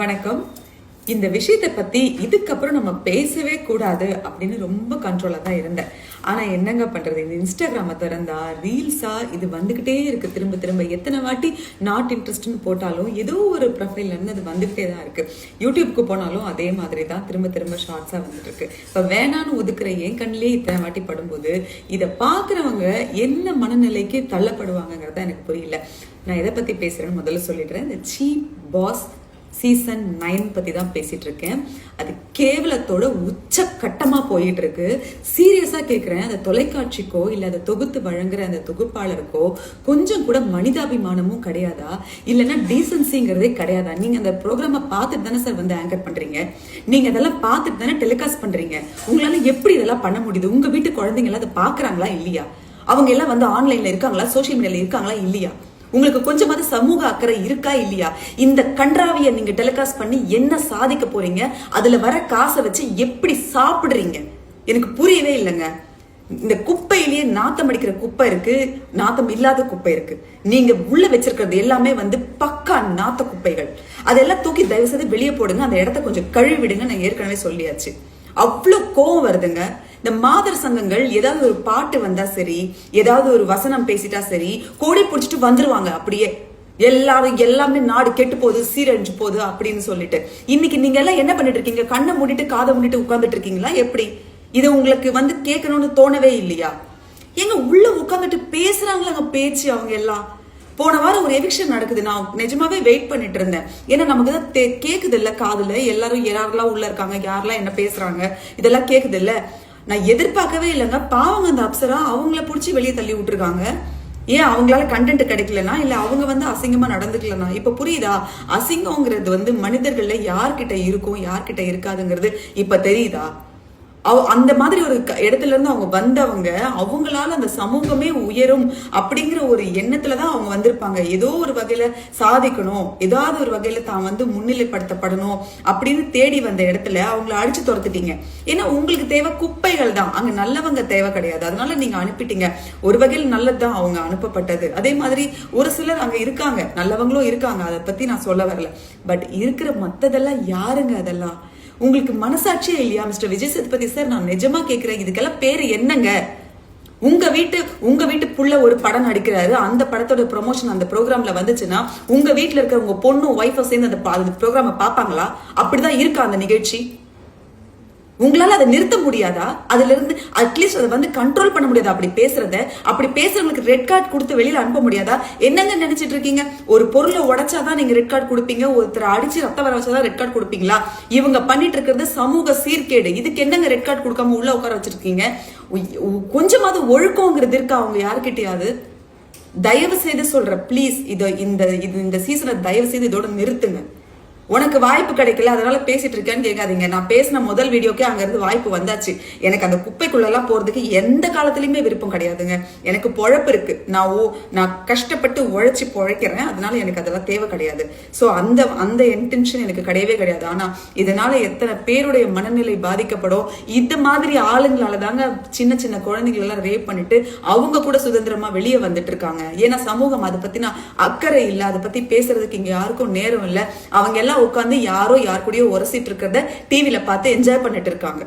வணக்கம். இந்த விஷயத்தை பத்தி இதுக்கப்புறம் நம்ம பேசவே கூடாது அப்படின்னு ரொம்ப கண்ட்ரோலா தான் இருந்தேன். ஆனா என்னங்க பண்றது? இந்த இன்ஸ்டாகிராம திறந்தா ரீல்ஸா இது வந்துகிட்டே இருக்கு. திரும்ப திரும்ப எத்தனை வாட்டி நாட் இன்ட்ரெஸ்ட்னு போட்டாலும் ஏதோ ஒரு ப்ரொஃபைல்ல இருந்து அது வந்துகிட்டே தான் இருக்கு. யூடியூப்க்கு போனாலும் அதே மாதிரி தான் திரும்ப திரும்ப ஷார்ட்ஸா வந்துட்டு இருக்கு. இப்ப வேணான்னு ஒதுக்குற என் கண்ணிலே இத்தனை வாட்டி படும்போது இதை பாக்குறவங்க என்ன மனநிலைக்கு தள்ளப்படுவாங்கிறத எனக்கு புரியல. நான் எதை பத்தி பேசுறேன்னு முதல்ல சொல்லிடுறேன். இந்த சீப் பாஸ் சீசன் நைன் பத்தி தான் பேசிட்டு இருக்கேன் அது கேவலத்தோட உச்சக்கட்டமா போயிட்டு இருக்கு சீரியஸா கேக்குறேன் அந்த தொலைக்காட்சிக்கோ இல்ல அதை தொகுத்து வழங்குற அந்த தொகுப்பாளருக்கோ கொஞ்சம் கூட மனிதாபிமானமும் கிடையாதா? இல்லைன்னா டீசன்சிங்கிறதே கிடையாதா? நீங்க அந்த ப்ரோக்ராம பார்த்துட்டு தானே சார் வந்து ஆங்கர் பண்றீங்க? நீங்க அதெல்லாம் பார்த்துட்டு தானே டெலிகாஸ்ட் பண்றீங்க? உங்களால எப்படி இதெல்லாம் பண்ண முடியுது? உங்க வீட்டு குழந்தைங்க எல்லாம் அதை பாக்குறாங்களா இல்லையா? அவங்க எல்லாம் வந்து ஆன்லைன்ல இருக்காங்களா? சோஷியல் மீடியால இருக்காங்களா இல்லையா? உங்களுக்கு கொஞ்சமாவது சமூக அக்கறை இருக்கா இல்லையா? இந்த கன்றாவிய நீங்க டெலிகாஸ்ட் பண்ணி என்ன சாதிக்க போறீங்க? அதுல வர காசை வச்சு எப்படி சாப்பிடுறீங்க? எனக்கு புரியவே இல்லைங்க. இந்த குப்பையிலேயே நாத்தம் அடிக்கிற குப்பை இருக்கு நாத்தம் இல்லாத குப்பை இருக்கு. நீங்க உள்ள வச்சிருக்கிறது எல்லாமே வந்து பக்கா நாத்த குப்பைகள். அதெல்லாம் தூக்கி தயவு செய்து வெளியே போடுங்க அந்த இடத்த கொஞ்சம் கழுவிடுங்க நான் ஏற்கனவே சொல்லியாச்சு. அவ்வளோ கோவம் வருதுங்க. இந்த மாதர் சங்கங்கள் ஏதாவது ஒரு பாட்டு வந்தா சரி ஏதாவது ஒரு வசனம் பேசிட்டா சரி கோடி பிடிச்சிட்டு வந்துருவாங்க அப்படியே. எல்லாரும் எல்லாமே நாடு கெட்டு போகுது சீரழிஞ்சு போகுது அப்படின்னு சொல்லிட்டு. இன்னைக்கு நீங்க எல்லாம் என்ன பண்ணிட்டு இருக்கீங்க? கண்ணை மூடிட்டு காதை மூடிட்டு உட்கார்ந்துட்டு இருக்கீங்களா? எப்படி? இதை உங்களுக்கு வந்து கேட்கணும்னு தோணவே இல்லையா? எங்க உள்ள உட்கார்ந்துட்டு பேசுறாங்களாங்க பேச்சு அவங்க எல்லாம். போன வாரம் ஒரு எவிக்ஷன் நடக்குது. நான் நிஜமாவே வெயிட் பண்ணிட்டு இருந்தேன். ஏன்னா நமக்கு தான் கேக்குது இல்ல காதுல. எல்லாரும் யாரெல்லாம் உள்ள இருக்காங்க? யாரெல்லாம் என்ன பேசுறாங்க? இதெல்லாம் கேக்குது இல்ல. நான் எதிர்பார்க்கவே இல்லைங்க. பாவங்க அந்த அப்சரா அவங்கள பிடிச்சி வெளியே தள்ளி விட்டுருக்காங்க. ஏன் அவங்களால கண்டென்ட் கிடைக்கலனா? இல்ல அவங்க வந்து அசிங்கமா நடந்துக்கலனா? இப்ப புரியுதா? அசிங்கங்கிறது வந்து மனிதர்கள்ல யார்கிட்ட இருக்கும் யார்கிட்ட இருக்காதுங்கிறது இப்ப தெரியுதா? அவ- அந்த மாதிரி ஒரு க- இடத்துல இருந்து அவங்க வந்தவங்க அவங்களால அந்த சமூகமே உயரும் அப்படிங்கிற ஒரு எண்ணத்துல தான் அவங்க வந்திருப்பாங்க. ஏதோ ஒரு வகையில சாதிக்கணும் ஏதாவது ஒரு வகையில தான் வந்து முன்னிலைப்படுத்தப்படணும் அப்படின்னு தேடி வந்த இடத்துல அவங்கள அடிச்சு துரத்துட்டீங்க. ஏன்னா உங்களுக்கு தேவை குப்பைகள் தான். அங்க நல்லவங்க தேவை கிடையாது. அதனால நீங்க அனுப்பிட்டீங்க. ஒரு வகையில் நல்லதுதான் அவங்க அனுப்பப்பட்டது. அதே மாதிரி ஒரு சிலர் அங்க இருக்காங்க. நல்லவங்களும் இருக்காங்க. அதை பத்தி நான் சொல்ல வரல. பட் இருக்கிற மத்ததெல்லாம் யாருங்க அதெல்லாம்? உங்களுக்கு மனசாட்சியே இல்லையா மிஸ்டர் விஜய் சேதுபதி சார்? நான் நிஜமா கேட்கிறேன் இதுக்கெல்லாம் பேர் என்னங்க? உங்க வீட்டு உங்க வீட்டு புள்ள ஒரு படம் நடிக்கிறாரு. அந்த படத்தோட ப்ரொமோஷன் அந்த ப்ரோக்ராம்ல வந்துச்சுன்னா உங்க வீட்டுல இருக்கிற உங்க பொண்ணும் ஒய்ஃபும் சேர்ந்து அந்த பா- அந்த ப்ரோக்ராம பாப்பாங்களா அப்படிதான் இருக்கா அந்த நிகழ்ச்சி? உங்களால அதை நிறுத்த முடியாதா? அதுல இருந்து அட்லீஸ்ட் அதை வந்து கண்ட்ரோல் பண்ண முடியாதா? அப்படி பேசுறத அப்படி பேசுறவங்களுக்கு ரெட் கார்டு கொடுத்து வெளியில அனுப்ப முடியாதா? என்னங்க நினைச்சிட்டு இருக்கீங்க? ஒரு பொருளை உடைச்சாதான் நீங்க ரெட் கார்டு கொடுப்பீங்க ஒருத்தர் அடிச்சு ரத்த வர வச்சாதான் ரெட் கார்டு கொடுப்பீங்களா? இவங்க பண்ணிட்டு இருக்கிறது சமூக சீர்கேடு. இதுக்கு என்னங்க ரெட் கார்டு கொடுக்காம உள்ள உட்கார வச்சிருக்கீங்க? உ- கொஞ்சமாவது ஒழுக்கங்கிறது இருக்கா அவங்க யாருக்கிட்டையாவது தயவு செய்து சொல்ற ப்ளீஸ் இதை இந்த இது இந்த சீசனை தயவு செய்து இதோட நிறுத்துங்க. உனக்கு வாய்ப்பு கிடைக்கல அதனால பேசிட்டு இருக்கேன்னு கேட்காதீங்க. நான் பேசின முதல் வீடியோக்கே அங்கேருந்து வாய்ப்பு வந்தாச்சு. எனக்கு அந்த குப்பைக்குள்ளெல்லாம் போகிறதுக்கு எந்த காலத்துலையுமே விருப்பம் கிடையாதுங்க. எனக்கு பொழப்பு இருக்கு. நான் ஓ நான் கஷ்டப்பட்டு உழைச்சி பொழைக்கிறேன். அதனால எனக்கு அதெல்லாம் தேவை கிடையாது. ஸோ அந்த அந்த இன்டென்ஷன் எனக்கு கிடையவே கிடையாது. ஆனால் இதனால எத்தனை பேருடைய மனநிலை பாதிக்கப்படும். இந்த மாதிரி ஆளுங்களால தாங்க சின்ன சின்ன குழந்தைங்களெல்லாம் ரேப் பண்ணிட்டு அவங்க கூட சுதந்திரமா வெளியே வந்துட்டு இருக்காங்க. ஏன்னா சமூகம் அதை பத்தின அக்கறை இல்லை. அதை பத்தி பேசுறதுக்கு இங்க யாருக்கும் நேரம் இல்லை. அவங்க எல்லாம் உட்காந்து யாரோ யார் கூடயோ உரசிட்டு இருக்கிறத டிவியில பார்த்து என்ஜாய் பண்ணிட்டு இருக்காங்க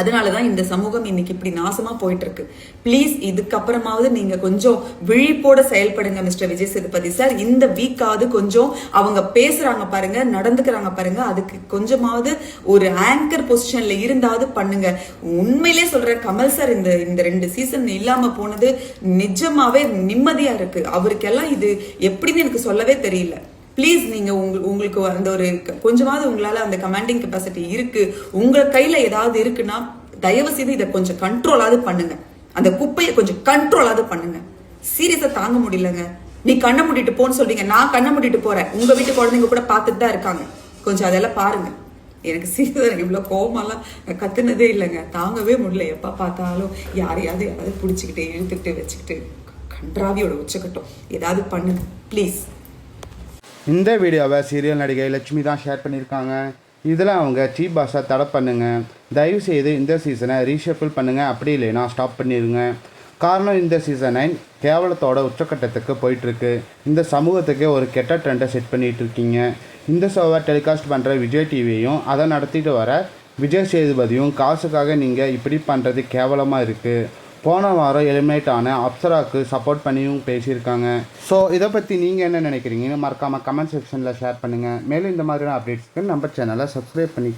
அதனாலதான் இந்த சமூகம் இன்னைக்கு இப்படி நாசமா போயிட்டு இருக்கு ப்ளீஸ் இதுக்கப்புறமாவது நீங்க கொஞ்சம் விழிப்போட செயல்படுங்க மிஸ்டர் விஜய் சேதுபதி சார் இந்த வீக்காவது கொஞ்சம் அவங்க பேசுறாங்க பாருங்க நடந்துக்கிறாங்க பாருங்க. அதுக்கு கொஞ்சமாவது ஒரு ஆங்கர் பொசிஷன்ல இருந்தாவது பண்ணுங்க. உண்மையிலே சொல்ற கமல் சார் இந்த இந்த ரெண்டு சீசன் இல்லாம போனது நிஜமாவே நிம்மதியா இருக்கு. அவருக்கெல்லாம் இது எப்படின்னு எனக்கு சொல்லவே தெரியல. ப்ளீஸ் நீங்கள் உங்க- உங்களுக்கு அந்த ஒரு க- கொஞ்சமாவது உங்களால் அந்த கமாண்டிங் கெப்பாசிட்டி இருக்குது உங்கள் கையில் ஏதாவது இருக்குன்னா தயவு செய்து இதை கொஞ்சம் கண்ட்ரோலாவது பண்ணுங்க. அந்த குப்பையை கொஞ்சம் கண்ட்ரோலாவது பண்ணுங்க. சீரியஸாக தாங்க முடியலங்க. நீ கண்ணை மூடிட்டு போன்னு சொல்றீங்க. நான் கண்ணை மூடிட்டு போறேன். உங்க வீட்டு குழந்தைங்க கூட பார்த்துட்டு தான் இருக்காங்க. கொஞ்சம் அதெல்லாம் பாருங்க. எனக்கு சீரியஸ் எனக்கு இவ்வளவு கோவமாலாம் கத்துனதே இல்லைங்க. தாங்கவே முடியல. எப்ப பார்த்தாலும் யாரையாவது யாராவது பிடிச்சிக்கிட்டு இழுத்துக்கிட்டு வச்சுக்கிட்டு கன்றாவியோட உச்சக்கட்டம். ஏதாவது பண்ணுங்க. ப்ளீஸ் இந்த வீடியோவை சீரியல் நடிகை லட்சுமி தான் ஷேர் பண்ணியிருக்காங்க. இதில் அவங்க சீப் பாஸை தடை பண்ணுங்கள் தயவு செய்து இந்த சீசனை ரீஷஃபில் பண்ணுங்கள் அப்படி இல்லைன்னா ஸ்டாப் பண்ணிடுங்க காரணம் இந்த சீசன் நைன் கேவலத்தோட உச்சக்கட்டத்துக்கு போயிட்டுருக்கு. இந்த சமூகத்துக்கே ஒரு கெட்ட ட்ரெண்டை செட் பண்ணிகிட்டு இருக்கீங்க இந்த ஷோவை டெலிகாஸ்ட் பண்ணுற விஜய் டிவியையும் அதை நடத்திட்டு வர விஜய் சேதுபதியும் காசுக்காக நீங்கள் இப்படி பண்ணுறது கேவலமாக இருக்குது போன வாரம் எலிமினேட் ஆன அப்சராக்கு சப்போர்ட் பண்ணியும் பேசியிருக்காங்க. ஸோ இதை பற்றி நீங்கள் என்ன நினைக்கிறீங்கன்னு மறக்காமல் கமெண்ட் செக்ஷனில் ஷேர் பண்ணுங்கள் மேலும் இந்த மாதிரியான அப்டேட்ஸ்க்கு நம்ம சேனலை சப்ஸ்கிரைப் பண்ணி